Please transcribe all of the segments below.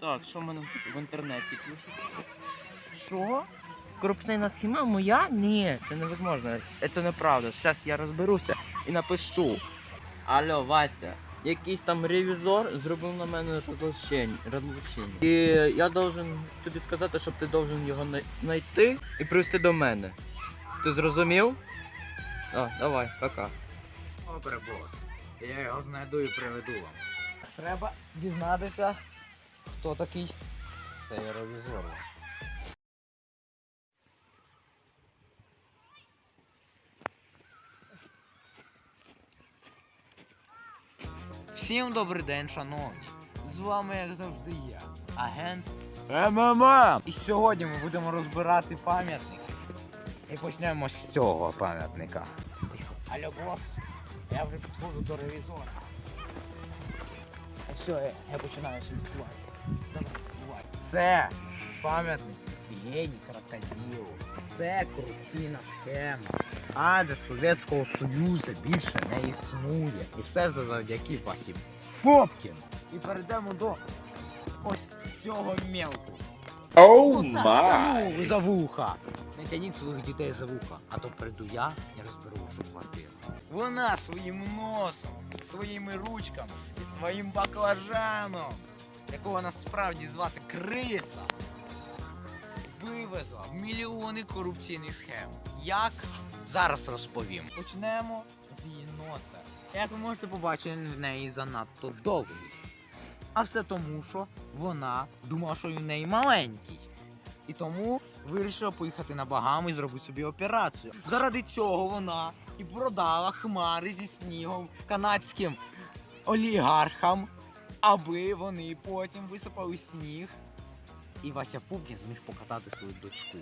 Так, що в мене в інтернеті пишуть? Що? Корупційна схема моя? Ні, це невозможно. Це неправда. Зараз я розберуся і напишу. Алло, Вася, якийсь там ревізор зробив на мене розлучення. І я должен тобі сказати, щоб ти должен його знайти і привезти до мене. Ти зрозумів? А, давай, пока. Добре, бос. Я його знайду і приведу вам. Треба дізнатися, хто такий цей ревізор. Всім добрий день, шановні. З вами, як завжди, я, агент МММ! І сьогодні ми будемо розбирати пам'ятник. І почнемо з цього пам'ятника. Алло, бос, я вже підходжу до ревізора. А все, я, я починаю слідкувати. Це пам'ятник геній крокодилу. Це корупційна схема. Адже Совєтського Союзу більше не існує. І все це завдяки Васі Попкіну. І перейдемо до ось цього мелку. Оу Ну, май! за вуха. Не тяніть своїх дітей за вуха, а то прийду я і розберу вашу квартиру. Вона своїм носом, своїми ручками і своїм баклажаном, якого насправді звати Криса, вивезла в мільйони корупційних схем. Як? Зараз розповім. Почнемо з її носа. Як ви можете побачити, в неї занадто довгий. А все тому, що вона думала, що в неї маленький. І тому вирішила поїхати на Багами і зробити собі операцію. Заради цього вона і продала хмари зі снігом канадським олігархам, аби вони потім висипали сніг. І Вася Пупкін зміг покатати свою дочку.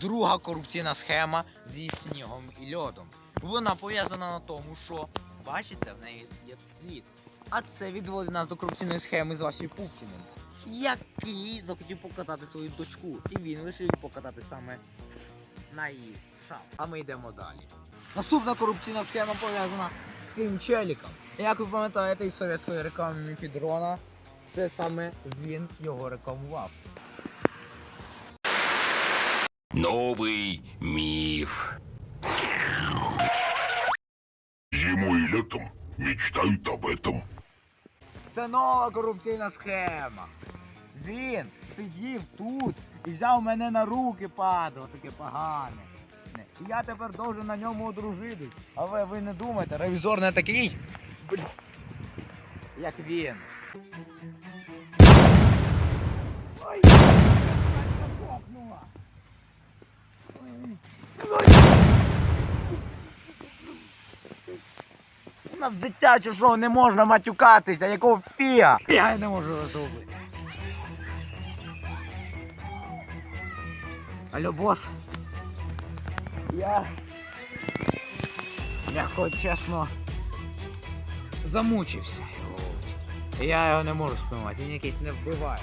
Друга корупційна схема зі снігом і льодом. Вона пов'язана на тому, що бачите, в неї є слід. А це відводить нас до корупційної схеми з Васею Пупкіним, який захотів покатати свою дочку. І він вирішив покатати саме на її шап. А ми йдемо далі. Наступна корупційна схема пов'язана цим челіком. Як ви пам'ятаєте із совєтської реклами Міфідрона, це саме він його рекламував. Новый миф. Зимой и летом мечтают об этом. Це нова корупційна схема. Він сидів тут і взяв мене на руки, падло, таке погане. І я тепер должен на ньому одружитись. Але ви не думайте, ревізор не такий. Як він. Ой. У нас дитяче шоу не можна матюкатися, якого фіга? Я не можу його зробити. Алло, бос. Я. Я хоч чесно. Замучився. Я його не можу спіймати, він якийсь не вбиває.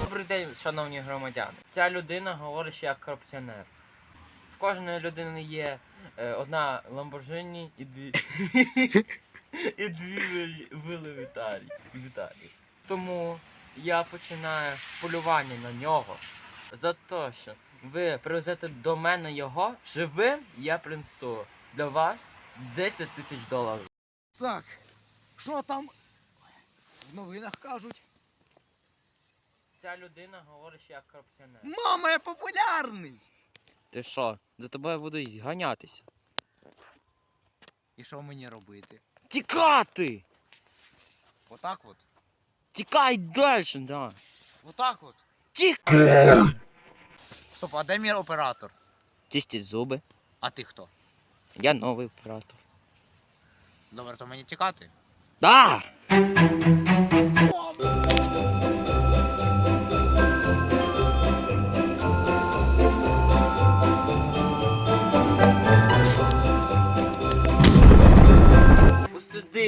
Добрий день, шановні громадяни. Ця людина говорить, що я корупціонер. В кожної людини є одна Ламборджині і дві. і дві вили в Італії. в Італії. Тому я починаю полювання на нього. За те, що ви привезете до мене його живим, я принесу для вас 10 тисяч доларів. Так, що там в новинах кажуть? Ця людина говорить, що я корупціонер. Мама, я популярний! Ти що? За тобою будуть ганятися. І що мені робити? Тікати! Отак от. Тікай далі, да. Отак от. Тікай! Стоп, а де мій оператор? Чистіть зуби. А ти хто? Я новий оператор. Добре, то мені тікати? Да!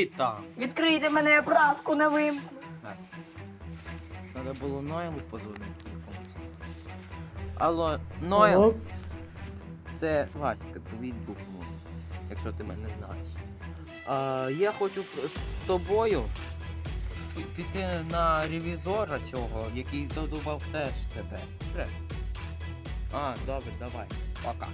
Посиди. Відкрийте мене, праску не вимкну. Треба було Нойлу позвонити. Алло, Нойл, Алло? це Васька, твій друг мой, якщо ти мене знаєш. А, я хочу п- з тобою пі- піти на ревізора цього, який задував теж тебе. Добре? А, добре, давай. Пока.